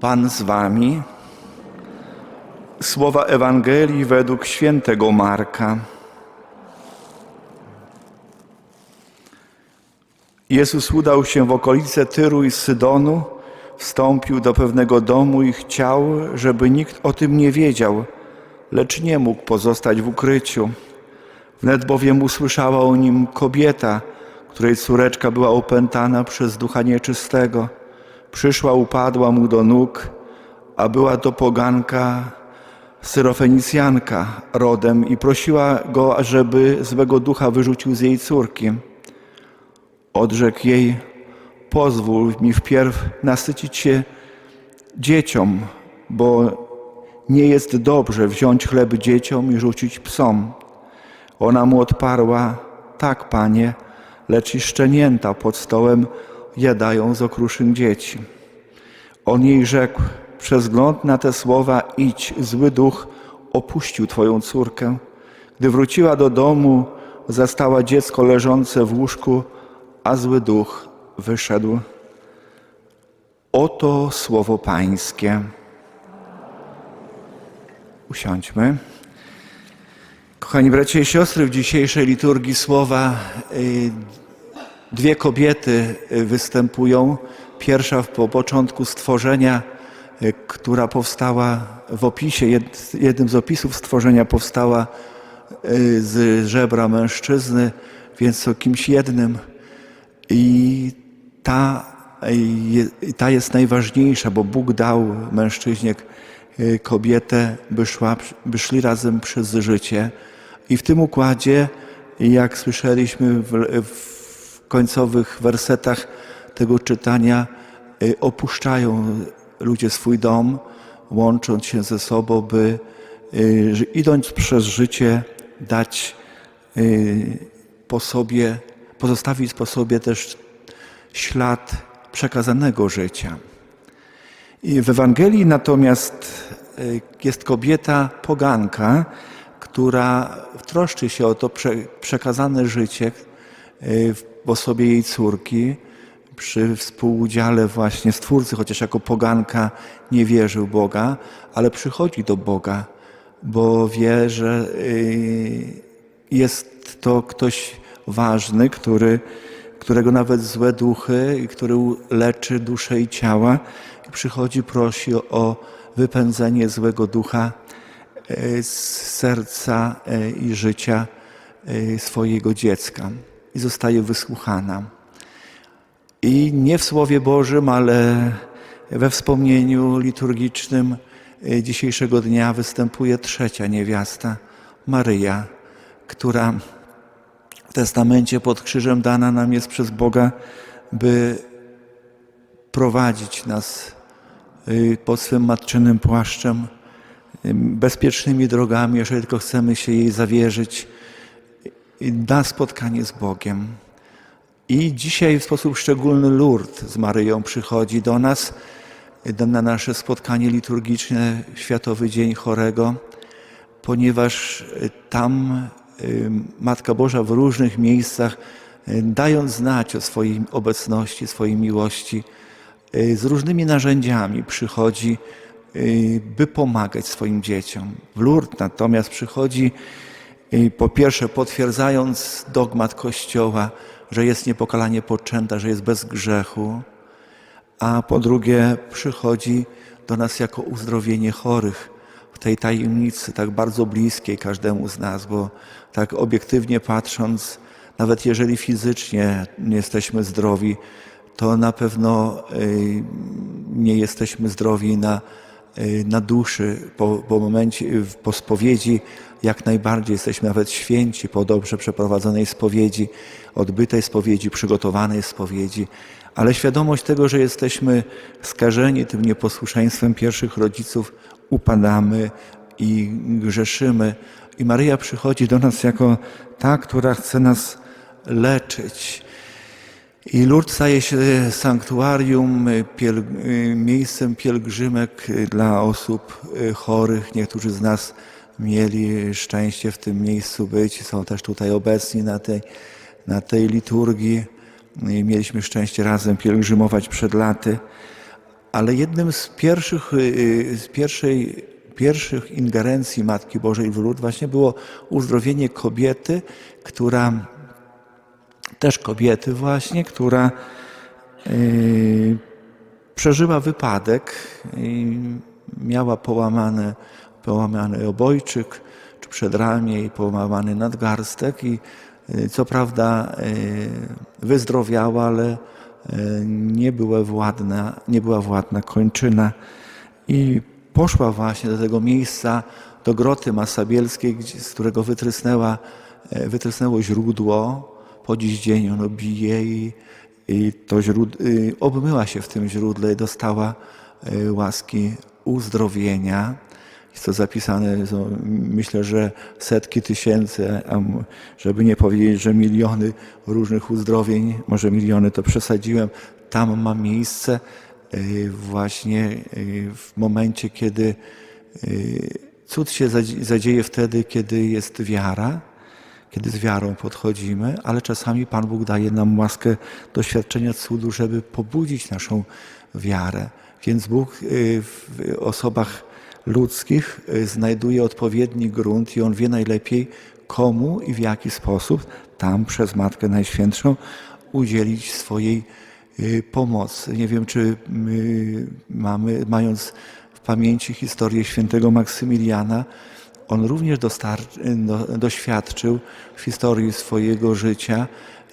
Pan z wami. Słowa Ewangelii według świętego Marka. Jezus udał się w okolice Tyru i Sydonu, wstąpił do pewnego domu i chciał, żeby nikt o tym nie wiedział, lecz nie mógł pozostać w ukryciu. Wnet bowiem usłyszała o nim kobieta, której córeczka była opętana przez ducha nieczystego. Przyszła, upadła mu do nóg, a była to poganka syrofenicjanka rodem i prosiła go, żeby złego ducha wyrzucił z jej córki. Odrzekł jej, pozwól mi wpierw nasycić się dzieciom, bo nie jest dobrze wziąć chleb dzieciom i rzucić psom. Ona mu odparła, tak panie, lecz i szczenięta pod stołem jadają z okruszyn dzieci. On jej rzekł, przez wzgląd na te słowa idź, zły duch opuścił twoją córkę. Gdy wróciła do domu, zastała dziecko leżące w łóżku, a zły duch wyszedł. Oto słowo Pańskie. Usiądźmy. Kochani bracia i siostry, w dzisiejszej liturgii słowa y, dwie kobiety y, występują. Pierwsza po początku stworzenia, y, która powstała w opisie, jed- jednym z opisów stworzenia powstała y, z żebra mężczyzny, więc o kimś jednym. I ta, je- ta jest najważniejsza, bo Bóg dał mężczyźnie kobietę, by, szła, by szli razem przez życie. I w tym układzie, jak słyszeliśmy w, w końcowych wersetach tego czytania, y, opuszczają ludzie swój dom, łącząc się ze sobą, by y, idąc przez życie dać y, po sobie, pozostawić po sobie też ślad przekazanego życia. I w Ewangelii natomiast jest kobieta poganka, która troszczy się o to prze, przekazane życie w osobie jej córki przy współudziale właśnie Stwórcy, chociaż jako poganka nie wierzył Boga, ale przychodzi do Boga, bo wie, że y, jest to ktoś ważny, który, którego nawet złe duchy, który leczy duszę i ciała. Przychodzi, prosi o wypędzenie złego ducha e, z serca e, i życia swojego dziecka. I zostaje wysłuchana. I nie w Słowie Bożym, ale we wspomnieniu liturgicznym e, dzisiejszego dnia występuje trzecia niewiasta, Maryja, która w testamencie pod krzyżem dana nam jest przez Boga, by prowadzić nas y, pod swym matczynym płaszczem y, bezpiecznymi drogami, jeżeli tylko chcemy się jej zawierzyć na spotkanie z Bogiem. I dzisiaj w sposób szczególny Lourdes z Maryją przychodzi do nas na nasze spotkanie liturgiczne Światowy Dzień Chorego, ponieważ tam y, Matka Boża w różnych miejscach, y, dając znać o swojej obecności, swojej miłości, y, z różnymi narzędziami przychodzi, by pomagać swoim dzieciom. W Lourdes natomiast przychodzi po pierwsze potwierdzając dogmat Kościoła, że jest niepokalanie poczęta, że jest bez grzechu, a po drugie przychodzi do nas jako uzdrowienie chorych w tej tajemnicy, tak bardzo bliskiej każdemu z nas, bo tak obiektywnie patrząc, nawet jeżeli fizycznie nie jesteśmy zdrowi, to na pewno nie jesteśmy zdrowi na, na duszy. Po, po momencie, po spowiedzi jak najbardziej jesteśmy nawet święci po dobrze przeprowadzonej spowiedzi, odbytej spowiedzi, przygotowanej spowiedzi, ale świadomość tego, że jesteśmy skażeni tym nieposłuszeństwem pierwszych rodziców, upadamy i grzeszymy. I Maryja przychodzi do nas jako ta, która chce nas leczyć. I Lourdes staje się sanktuarium, piel, miejscem pielgrzymek dla osób chorych. Niektórzy z nas mieli szczęście w tym miejscu być, są też tutaj obecni na tej, na tej liturgii. Mieliśmy szczęście razem pielgrzymować przed laty. ale jednym z pierwszych, y, z pierwszej, pierwszych ingerencji Matki Bożej w lud właśnie było uzdrowienie kobiety, która, też kobiety właśnie, która y, przeżyła wypadek miała połamane, połamany obojczyk, czy przedramię i połamany nadgarstek i y, co prawda y, wyzdrowiała, ale nie była władna, nie była władna kończyna i poszła właśnie do tego miejsca, do groty Masabielskiej, z którego wytrysnęła, wytrysnęło źródło. Po dziś dzień ono bije i, i to źród, y, obmyła się w tym źródle i dostała y, łaski uzdrowienia. Jest to zapisane, myślę, że setki tysięcy, żeby nie powiedzieć, że miliony różnych uzdrowień, może miliony to przesadziłem, tam ma miejsce y, właśnie w momencie, kiedy cud się zadzi- zadzieje wtedy, kiedy jest wiara, kiedy z wiarą podchodzimy, ale czasami Pan Bóg daje nam łaskę doświadczenia cudu, żeby pobudzić naszą wiarę. Więc Bóg y, w osobach ludzkich y, znajduje odpowiedni grunt i On wie najlepiej, komu i w jaki sposób tam przez Matkę Najświętszą udzielić swojej y, pomocy. Nie wiem, czy my mamy, mając w pamięci historię świętego Maksymiliana, on również do, doświadczył w historii swojego życia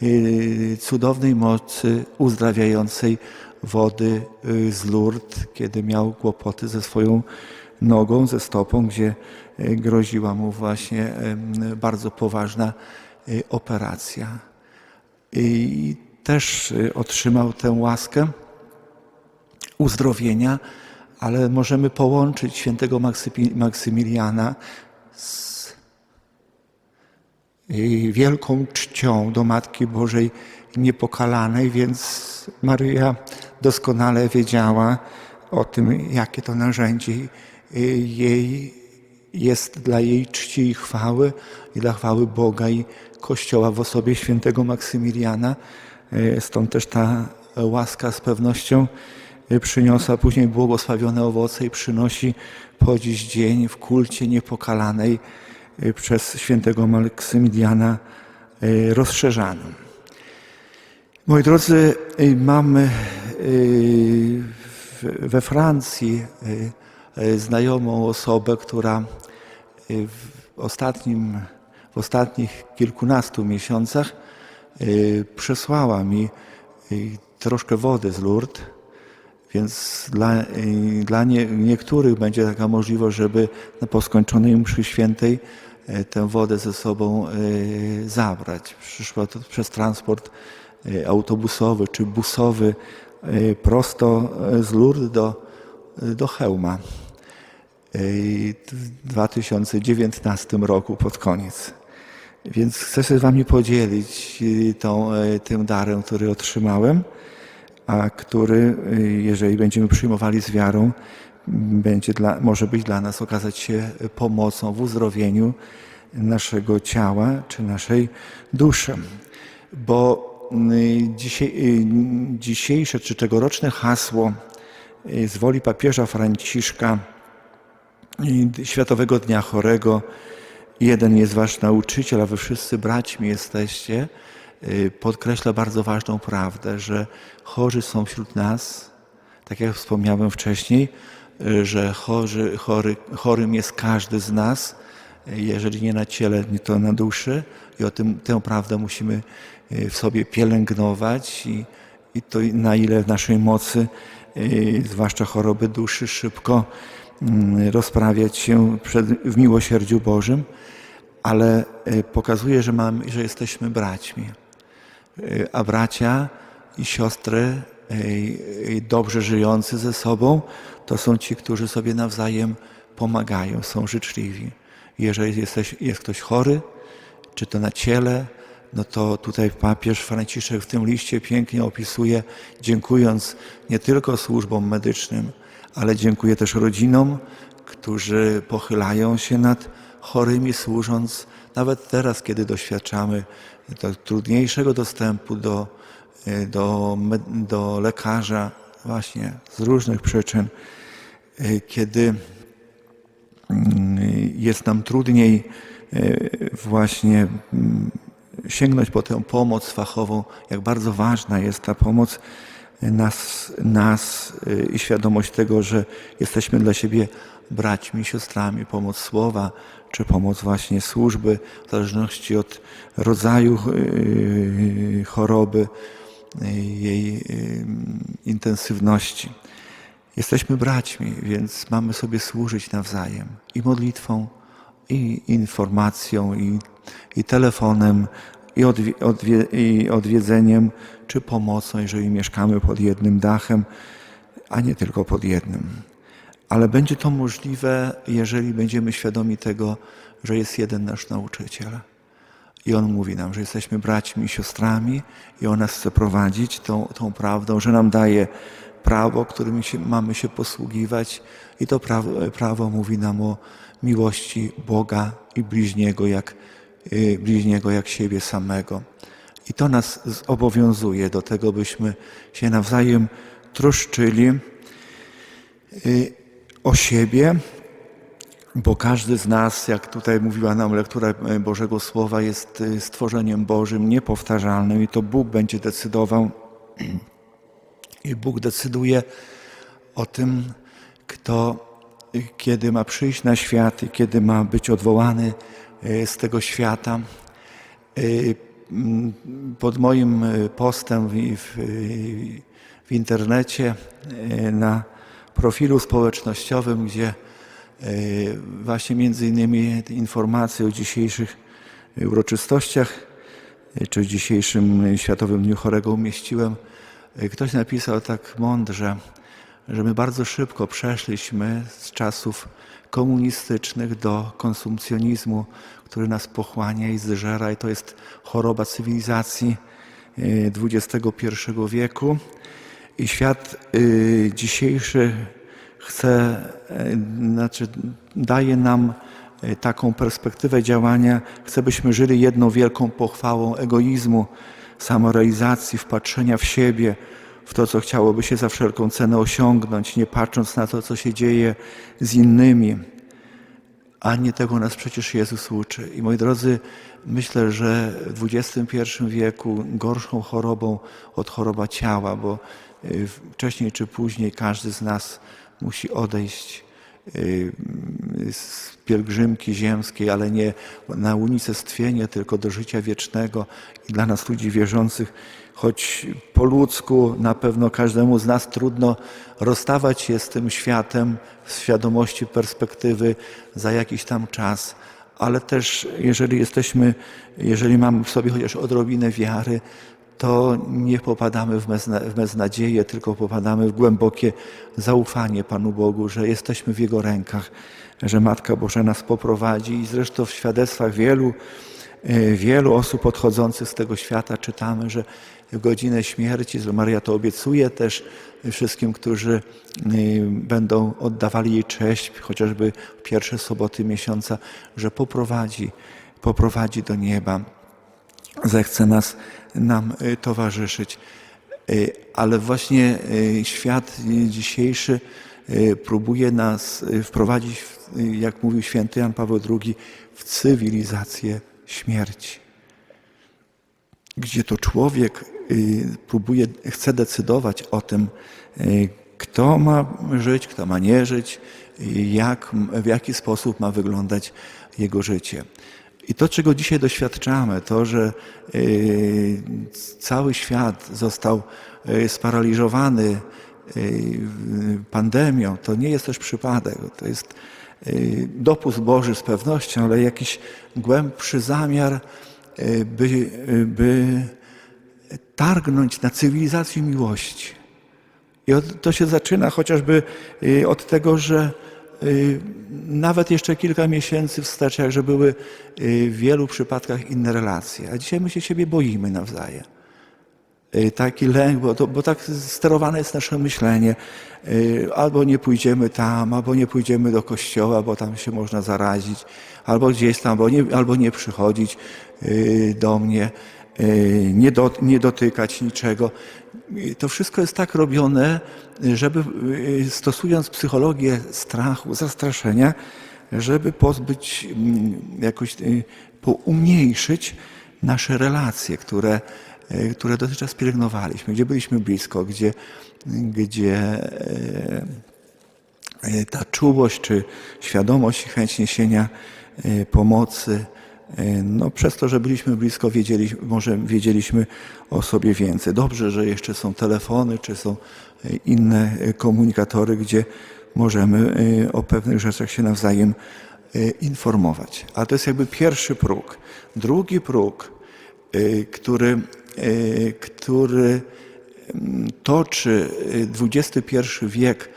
y, cudownej mocy uzdrawiającej wody y, z Lourdes, kiedy miał kłopoty ze swoją nogą, ze stopą, gdzie y, groziła mu właśnie bardzo poważna operacja. I też otrzymał tę łaskę uzdrowienia, ale możemy połączyć świętego Maksymiliana z y, wielką czcią do Matki Bożej Niepokalanej, więc Maryja doskonale wiedziała o tym, jakie to narzędzie y, jej jest dla jej czci i chwały i dla chwały Boga i Kościoła w osobie świętego Maksymiliana. Y, Stąd też ta łaska z pewnością przyniosła później błogosławione owoce i przynosi po dziś dzień w kulcie niepokalanej y, przez świętego Maksymiliana y, rozszerzanym. Moi drodzy, y, mamy y, we Francji y, y, znajomą osobę, która y, w, ostatnim, w ostatnich kilkunastu miesiącach y, przesłała mi y, troszkę wody z Lourdes, więc dla, dla nie, niektórych będzie taka możliwość, żeby po skończonej mszy świętej y, tę wodę ze sobą y, zabrać. Przyszła to przez transport y, autobusowy czy busowy prosto z Lourdes do, do Chełma y, w 2019 roku pod koniec. Więc chcę się z Wami podzielić tą, tym darem, który otrzymałem, a który, y, jeżeli będziemy przyjmowali z wiarą, będzie dla, może być dla nas, okazać się pomocą w uzdrowieniu naszego ciała czy naszej duszy. Bo y, y, dzisiejsze czy tegoroczne hasło z woli papieża Franciszka Światowego Dnia Chorego. Jeden jest wasz nauczyciel, a wy wszyscy braćmi jesteście. Y, Podkreśla bardzo ważną prawdę, że chorzy są wśród nas, tak jak wspomniałem wcześniej, y, że chorzy, chory, chorym jest każdy z nas, y, jeżeli nie na ciele, nie to na duszy. I o tym, tę prawdę musimy w sobie pielęgnować i, i to na ile w naszej mocy, zwłaszcza choroby duszy, szybko mm, rozprawiać się przed, w miłosierdziu Bożym, ale pokazuje, że, że jesteśmy braćmi. A bracia i siostry dobrze żyjący ze sobą to są ci, którzy sobie nawzajem pomagają, są życzliwi. Jeżeli jesteś, jest ktoś chory, czy to na ciele, no to tutaj papież Franciszek w tym liście pięknie opisuje, dziękując nie tylko służbom medycznym, ale dziękuję też rodzinom, którzy pochylają się nad chorymi, służąc nawet teraz, kiedy doświadczamy do trudniejszego dostępu do, do, me- do lekarza, właśnie z różnych przyczyn, y, kiedy mm, jest nam trudniej y, właśnie mm, sięgnąć po tę pomoc fachową, jak bardzo ważna jest ta pomoc nas, nas y, i świadomość tego, że jesteśmy dla siebie braćmi, siostrami, pomoc słowa, czy pomoc właśnie służby, w zależności od rodzaju y, choroby, y, jej y, intensywności. Jesteśmy braćmi, więc mamy sobie służyć nawzajem i modlitwą, i informacją, i, i telefonem, i, odwi, odwie, i odwiedzeniem, czy pomocą, jeżeli mieszkamy pod jednym dachem, a nie tylko pod jednym. Ale będzie to możliwe, jeżeli będziemy świadomi tego, że jest jeden nasz nauczyciel. I On mówi nam, że jesteśmy braćmi i siostrami i On nas chce prowadzić tą, tą prawdą, że nam daje prawo, którym się, mamy się posługiwać i to prawo, prawo mówi nam o miłości Boga i bliźniego jak, bliźniego jak siebie samego. I to nas zobowiązuje do tego, byśmy się nawzajem troszczyli y, o siebie, bo każdy z nas, jak tutaj mówiła nam lektura Bożego Słowa, jest y, stworzeniem Bożym, niepowtarzalnym i to Bóg będzie decydował. I Bóg decyduje o tym, kto y, kiedy ma przyjść na świat i kiedy ma być odwołany y, z tego świata. Y, Pod moim y, postem w, w, internecie y, na profilu społecznościowym, gdzie y, właśnie między innymi informacje o dzisiejszych uroczystościach y, czy dzisiejszym Światowym Dniu Chorego umieściłem, y, ktoś napisał tak mądrze, że my bardzo szybko przeszliśmy z czasów komunistycznych do konsumpcjonizmu, który nas pochłania i zżera, i to jest choroba cywilizacji XXI wieku. I świat y, dzisiejszy chce, y, znaczy daje nam taką perspektywę działania, chce, byśmy żyli jedną wielką pochwałą egoizmu, samorealizacji, wpatrzenia w siebie, w to, co chciałoby się za wszelką cenę osiągnąć, nie patrząc na to, co się dzieje z innymi. A nie tego nas przecież Jezus uczy. I moi drodzy, myślę, że w XXI wieku gorszą chorobą od choroba ciała, bo y, wcześniej czy później każdy z nas musi odejść y, z pielgrzymki ziemskiej, ale nie na unicestwienie, tylko do życia wiecznego. I dla nas ludzi wierzących, choć po ludzku na pewno każdemu z nas trudno rozstawać się z tym światem w świadomości perspektywy za jakiś tam czas, ale też jeżeli jesteśmy, jeżeli mamy w sobie chociaż odrobinę wiary, to nie popadamy w, bezna, beznadzieję, tylko popadamy w głębokie zaufanie Panu Bogu, że jesteśmy w Jego rękach, że Matka Boża nas poprowadzi. I zresztą w świadectwach wielu, e, wielu osób odchodzących z tego świata czytamy, że godzinę śmierci, Maria to obiecuje też wszystkim, którzy e, będą oddawali jej cześć, chociażby pierwsze soboty miesiąca, że poprowadzi, poprowadzi do nieba zechce nas, nam y, towarzyszyć. Y, Ale właśnie y, świat dzisiejszy próbuje nas wprowadzić, jak mówił święty Jan Paweł II, w cywilizację śmierci. Gdzie to człowiek próbuje, chce decydować o tym, kto ma żyć, kto ma nie żyć, jak, w jaki sposób ma wyglądać jego życie. I to, czego dzisiaj doświadczamy, to, że y, cały świat został y, sparaliżowany y, pandemią, to nie jest też przypadek. To jest y, dopust Boży z pewnością, ale jakiś głębszy zamiar, y, by, y, by targnąć na cywilizację miłości. I to się zaczyna chociażby y, od tego, że y, nawet jeszcze kilka miesięcy wstecz, że były y, w wielu przypadkach inne relacje, a dzisiaj my się siebie boimy nawzajem. Taki lęk, bo, to, bo tak sterowane jest nasze myślenie. Albo nie pójdziemy tam, albo nie pójdziemy do kościoła, bo tam się można zarazić, albo gdzieś tam, albo nie, albo nie przychodzić do mnie. Y, nie, do, nie dotykać niczego. To wszystko jest tak robione, żeby y, stosując psychologię strachu, zastraszenia, żeby pozbyć, mm, jakoś y, po- umniejszyć nasze relacje, które, które dotychczas pielęgnowaliśmy, gdzie byliśmy blisko, gdzie, gdzie e, e, ta czułość czy świadomość i chęć niesienia e, pomocy, e, no przez to, że byliśmy blisko, wiedzieli, może wiedzieliśmy o sobie więcej. Dobrze, że jeszcze są telefony, czy są e, inne e, komunikatory, gdzie możemy e, o pewnych rzeczach się nawzajem e, informować. Ale to jest jakby pierwszy próg. Drugi próg, e, który, e, który mm, toczy e, XXI wiek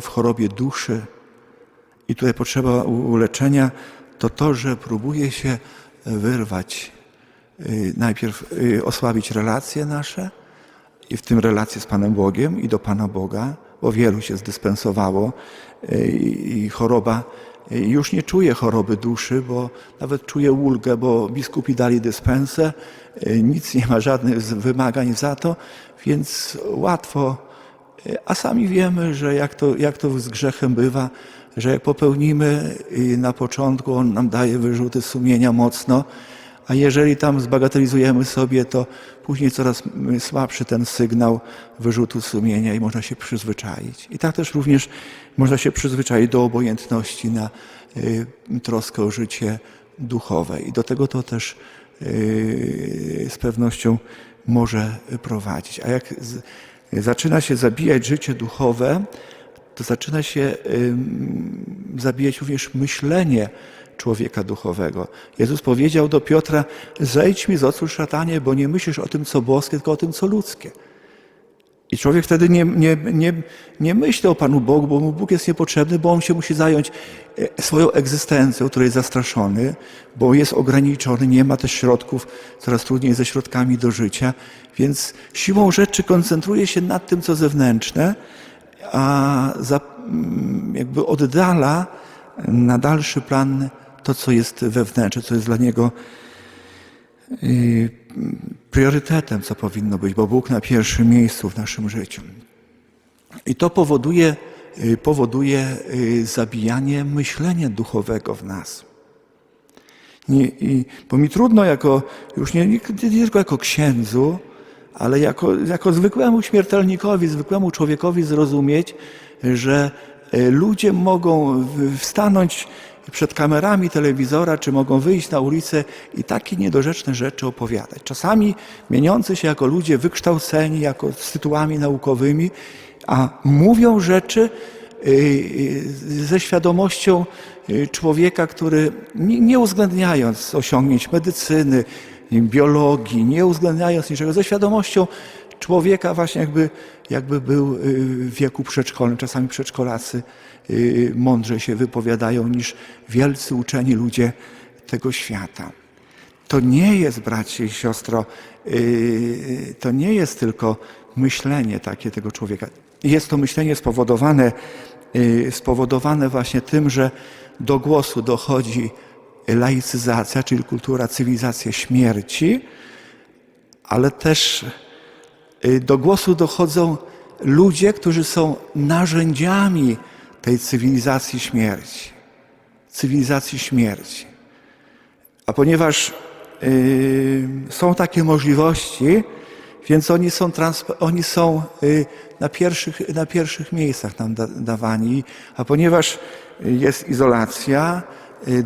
w chorobie duszy i tutaj potrzeba uleczenia, to to, że próbuje się wyrwać, y, najpierw y, osłabić relacje nasze i w tym relacje z Panem Bogiem i do Pana Boga, bo wielu się zdyspensowało i choroba już nie czuje choroby duszy, bo nawet czuje ulgę, bo biskupi dali dyspensę, nic nie ma żadnych wymagań za to, więc łatwo a sami wiemy, że jak to, jak to z grzechem bywa, że popełnimy y, na początku, on nam daje wyrzuty sumienia mocno, a jeżeli tam zbagatelizujemy sobie, to później coraz słabszy ten sygnał wyrzutu sumienia i można się przyzwyczaić. I tak też również można się przyzwyczaić do obojętności na y, troskę o życie duchowe. I do tego to też y, z pewnością może prowadzić. A jak zaczyna się zabijać życie duchowe, to zaczyna się zabijać również myślenie człowieka duchowego. Jezus powiedział do Piotra: Zejdź mi z oczu, szatanie, bo nie myślisz o tym, co boskie, tylko o tym, co ludzkie. I człowiek wtedy nie, nie, nie, nie myśli o Panu Bogu, bo mu Bóg jest niepotrzebny, bo on się musi zająć e, swoją egzystencją, której jest zastraszony, bo jest ograniczony, nie ma też środków, coraz trudniej ze środkami do życia, więc siłą rzeczy koncentruje się nad tym, co zewnętrzne, a za, mm, jakby oddala na dalszy plan to, co jest wewnętrzne, co jest dla niego y, priorytetem, co powinno być, bo Bóg na pierwszym miejscu w naszym życiu. I to powoduje, y, powoduje y, zabijanie myślenia duchowego w nas. Nie, i, bo mi trudno jako, już nie, nie, nie tylko jako księdzu, ale jako, jako zwykłemu śmiertelnikowi, zwykłemu człowiekowi zrozumieć, że y, ludzie mogą wstanąć przed kamerami telewizora, czy mogą wyjść na ulicę i takie niedorzeczne rzeczy opowiadać. Czasami mieniący się jako ludzie wykształceni, jako z tytułami naukowymi, a mówią rzeczy y, y, ze świadomością człowieka, który nie uwzględniając osiągnięć medycyny, biologii, nie uwzględniając niczego, ze świadomością człowieka właśnie jakby, jakby był y, w wieku przedszkolnym. Czasami przedszkolacy y, mądrzej się wypowiadają niż wielcy uczeni ludzie tego świata. To nie jest, bracie i siostro, yy, to nie jest tylko myślenie takie tego człowieka. Jest to myślenie spowodowane, spowodowane właśnie tym, że do głosu dochodzi laicyzacja, czyli kultura, cywilizacja śmierci, ale też y, do głosu dochodzą ludzie, którzy są narzędziami tej cywilizacji śmierci. Cywilizacji śmierci. A ponieważ y, są takie możliwości, więc oni są, oni są y, na, pierwszych, na pierwszych miejscach nam da, dawani. A ponieważ y, jest izolacja,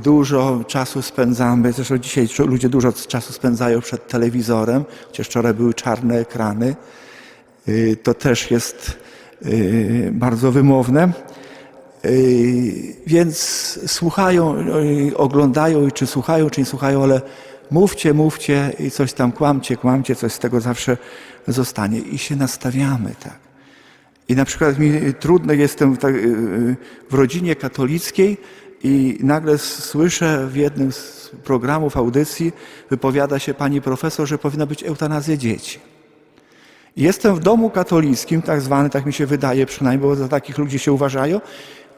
dużo czasu spędzamy, zresztą dzisiaj ludzie dużo czasu spędzają przed telewizorem, chociaż wczoraj były czarne ekrany, y, to też jest y, bardzo wymowne. Więc słuchają, oglądają, czy słuchają, czy nie słuchają, ale mówcie, mówcie i coś tam kłamcie, kłamcie, coś z tego zawsze zostanie. I się nastawiamy tak. I na przykład mi trudno jestem tak- w rodzinie katolickiej i nagle słyszę w jednym z programów audycji wypowiada się pani profesor, że powinna być eutanazja dzieci. Jestem w domu katolickim, tak zwany, tak mi się wydaje przynajmniej, bo za takich ludzi się uważają.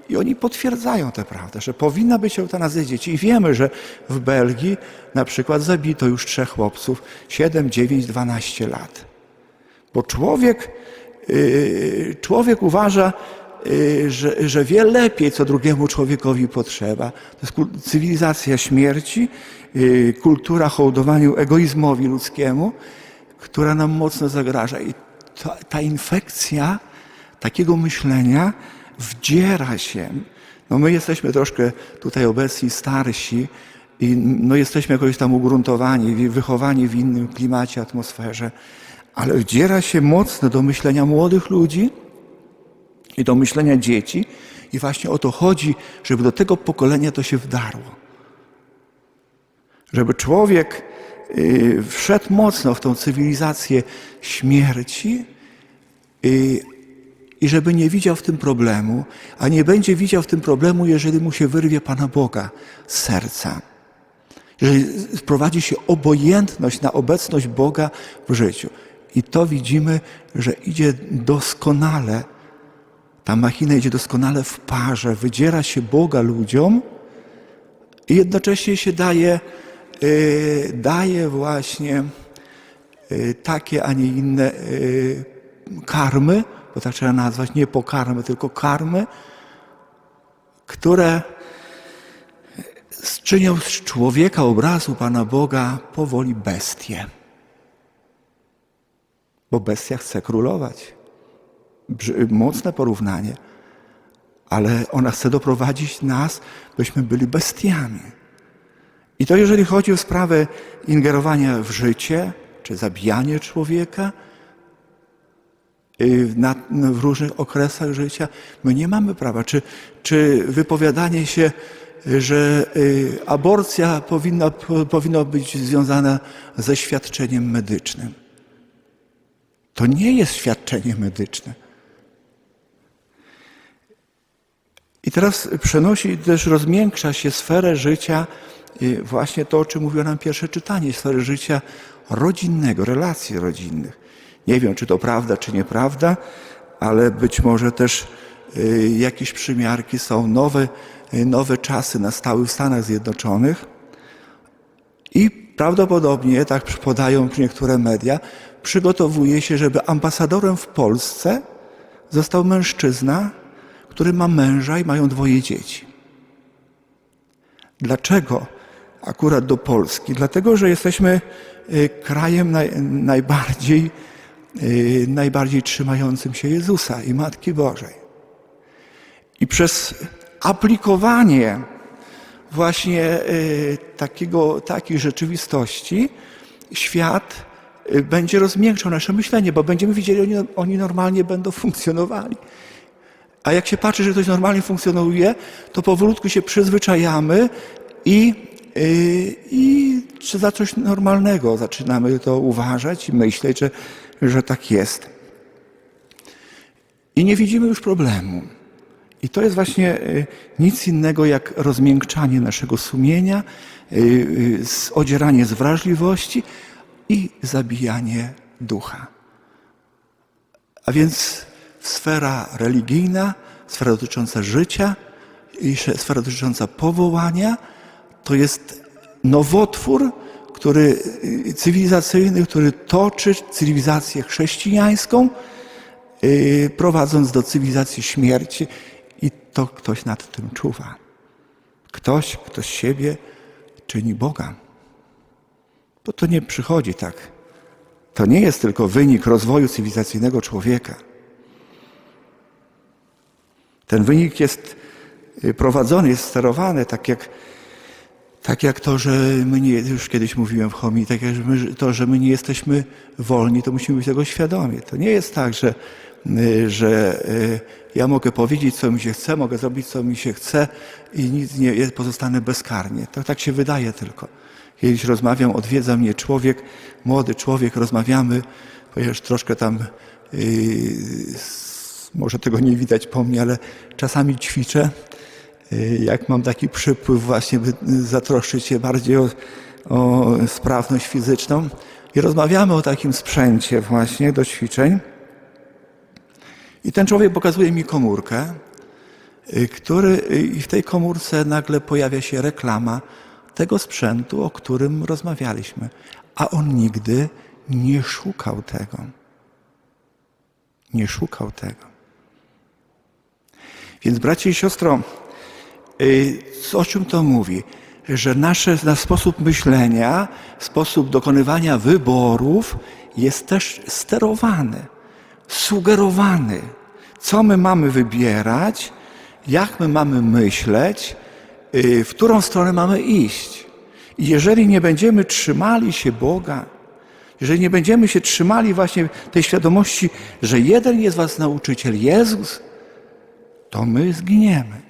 I oni potwierdzają tę prawdę, że powinna być eutanazja dzieci. I wiemy, że w Belgii na przykład zabito już trzech chłopców 7, 9, 12 lat. Bo człowiek, yy, człowiek uważa, że, że wie lepiej, co drugiemu człowiekowi potrzeba. To jest cywilizacja śmierci, yy, kultura hołdowaniu egoizmowi ludzkiemu, która nam mocno zagraża. I ta, ta infekcja takiego myślenia wdziera się. No my jesteśmy troszkę tutaj obecni starsi i no jesteśmy jakoś tam ugruntowani, wychowani w innym klimacie, atmosferze, ale wdziera się mocno do myślenia młodych ludzi i do myślenia dzieci i właśnie o to chodzi, żeby do tego pokolenia to się wdarło. Żeby człowiek y, wszedł mocno w tą cywilizację śmierci y, i żeby nie widział w tym problemu, a nie będzie widział w tym problemu, jeżeli mu się wyrwie Pana Boga z serca. Jeżeli wprowadzi się obojętność na obecność Boga w życiu. I to widzimy, że idzie doskonale, ta machina idzie doskonale w parze, wydziera się Boga ludziom i jednocześnie się daje, y, daje właśnie y, takie, a nie inne y, karmy, bo tak trzeba nazwać, nie pokarmy, tylko karmy, które czynią z człowieka obrazu Pana Boga powoli bestię. Bo bestia chce królować. Mocne porównanie, ale ona chce doprowadzić nas, byśmy byli bestiami. I to jeżeli chodzi o sprawę ingerowania w życie, czy zabijanie człowieka, y, w różnych okresach życia, my nie mamy prawa. Czy, czy wypowiadanie się, że y, aborcja powinna, po- powinno być związana ze świadczeniem medycznym. To nie jest świadczenie medyczne. I teraz przenosi, też rozmiększa się sferę życia, y, właśnie to, o czym mówiło nam pierwsze czytanie, sferę życia rodzinnego, relacji rodzinnych. Nie wiem, czy to prawda, czy nieprawda, ale być może też y, jakieś przymiarki są. Nowe, y, nowe czasy nastały w Stanach Zjednoczonych i prawdopodobnie, tak podają niektóre media, przygotowuje się, żeby ambasadorem w Polsce został mężczyzna, który ma męża i mają dwoje dzieci. Dlaczego akurat do Polski? Dlatego, że jesteśmy y, krajem naj, najbardziej, y, najbardziej trzymającym się Jezusa i Matki Bożej. I przez aplikowanie właśnie y, takiego, takiej rzeczywistości świat będzie rozmiękczał nasze myślenie, bo będziemy widzieli, oni, oni normalnie będą funkcjonowali. A jak się patrzy, że ktoś normalnie funkcjonuje, to powolutku się przyzwyczajamy i, yy, i czy za coś normalnego zaczynamy to uważać i myśleć, że, że tak jest. I nie widzimy już problemu. I to jest właśnie y, nic innego jak rozmiękczanie naszego sumienia, y, y, odzieranie z wrażliwości i zabijanie ducha. A więc sfera religijna, sfera dotycząca życia i sfera dotycząca powołania to jest nowotwór, który y, cywilizacyjny, który toczy cywilizację chrześcijańską, y, prowadząc do cywilizacji śmierci i to ktoś nad tym czuwa. Ktoś, kto z siebie czyni Boga. Bo to nie przychodzi tak. To nie jest tylko wynik rozwoju cywilizacyjnego człowieka. Ten wynik jest y, prowadzony, jest sterowany, tak jak, tak jak to, że my nie, już kiedyś mówiłem w homii, tak jak my, to, że my nie jesteśmy wolni, to musimy być tego świadomi. To nie jest tak, że, y, że y, ja mogę powiedzieć, co mi się chce, mogę zrobić, co mi się chce i nic nie pozostanę bezkarnie. To tak się wydaje tylko. Kiedyś rozmawiam, odwiedza mnie człowiek, młody człowiek, rozmawiamy, ponieważ troszkę tam yy, może tego nie widać po mnie, ale czasami ćwiczę. Yy, Jak mam taki przypływ właśnie, by zatroszczyć się bardziej o, o sprawność fizyczną. I rozmawiamy o takim sprzęcie właśnie do ćwiczeń. I ten człowiek pokazuje mi komórkę y, który y, i w tej komórce nagle pojawia się reklama tego sprzętu, o którym rozmawialiśmy, a on nigdy nie szukał tego. Nie szukał tego. Więc bracie i siostro, y, o czym to mówi? Że nasze, nasz sposób myślenia, sposób dokonywania wyborów jest też sterowany, sugerowany. Co my mamy wybierać, jak my mamy myśleć, y, w którą stronę mamy iść. I jeżeli nie będziemy trzymali się Boga, jeżeli nie będziemy się trzymali właśnie tej świadomości, że jeden jest was nauczyciel, Jezus, to my zginiemy.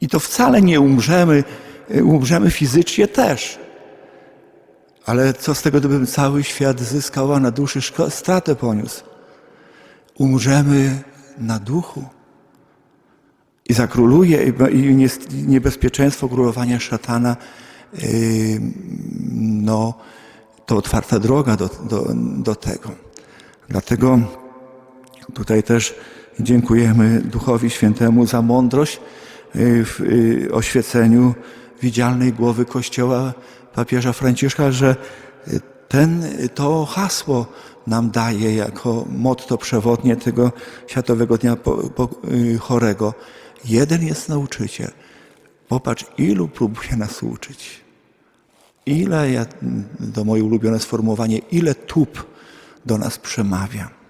I to wcale nie umrzemy, y, umrzemy fizycznie też. Ale co z tego, gdybym cały świat zyskał, a na duszy stratę poniósł? Umrzemy na duchu. I zakróluje i be- i nie- niebezpieczeństwo królowania szatana, no, to otwarta droga do, do, do tego. Dlatego Tutaj też dziękujemy Duchowi Świętemu za mądrość y, w y, oświeceniu widzialnej głowy Kościoła papieża Franciszka, że ten, to hasło nam daje jako motto przewodnie tego Światowego Dnia y, Chorego. Jeden jest nauczyciel. Popatrz, ilu próbuje nas uczyć. Ile, ja, to moje ulubione sformułowanie, ile tup do nas przemawia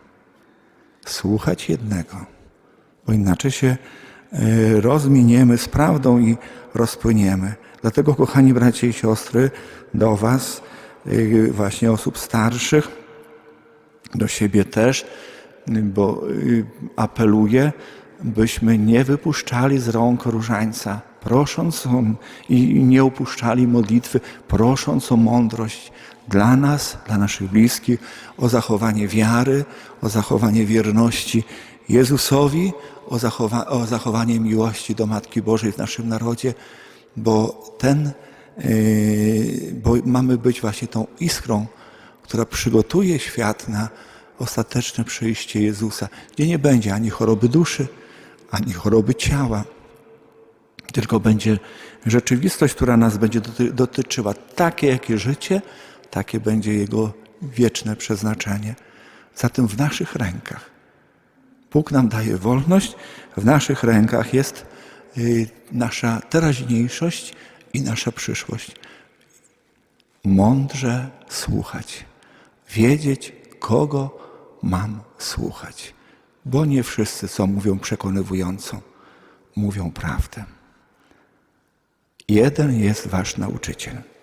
słuchać jednego, bo inaczej się y, rozminiemy z prawdą i rozpłyniemy. Dlatego, kochani bracia i siostry, do Was, y, właśnie osób starszych, do siebie też, bo y, apeluję, byśmy nie wypuszczali z rąk różańca, prosząc o, i nie opuszczali modlitwy, prosząc o mądrość dla nas, dla naszych bliskich, o zachowanie wiary, o zachowanie wierności Jezusowi, o, zachowa- o zachowanie miłości do Matki Bożej w naszym narodzie, bo ten, yy, bo mamy być właśnie tą iskrą, która przygotuje świat na ostateczne przyjście Jezusa, gdzie nie będzie ani choroby duszy, ani choroby ciała, tylko będzie rzeczywistość, która nas będzie doty- dotyczyła. Takie, jakie życie, takie będzie jego wieczne przeznaczenie. Zatem w naszych rękach. Bóg nam daje wolność, w naszych rękach jest y, nasza teraźniejszość i nasza przyszłość. Mądrze słuchać, wiedzieć, kogo mam słuchać, bo nie wszyscy, co mówią przekonywująco, mówią prawdę. Jeden jest wasz nauczyciel.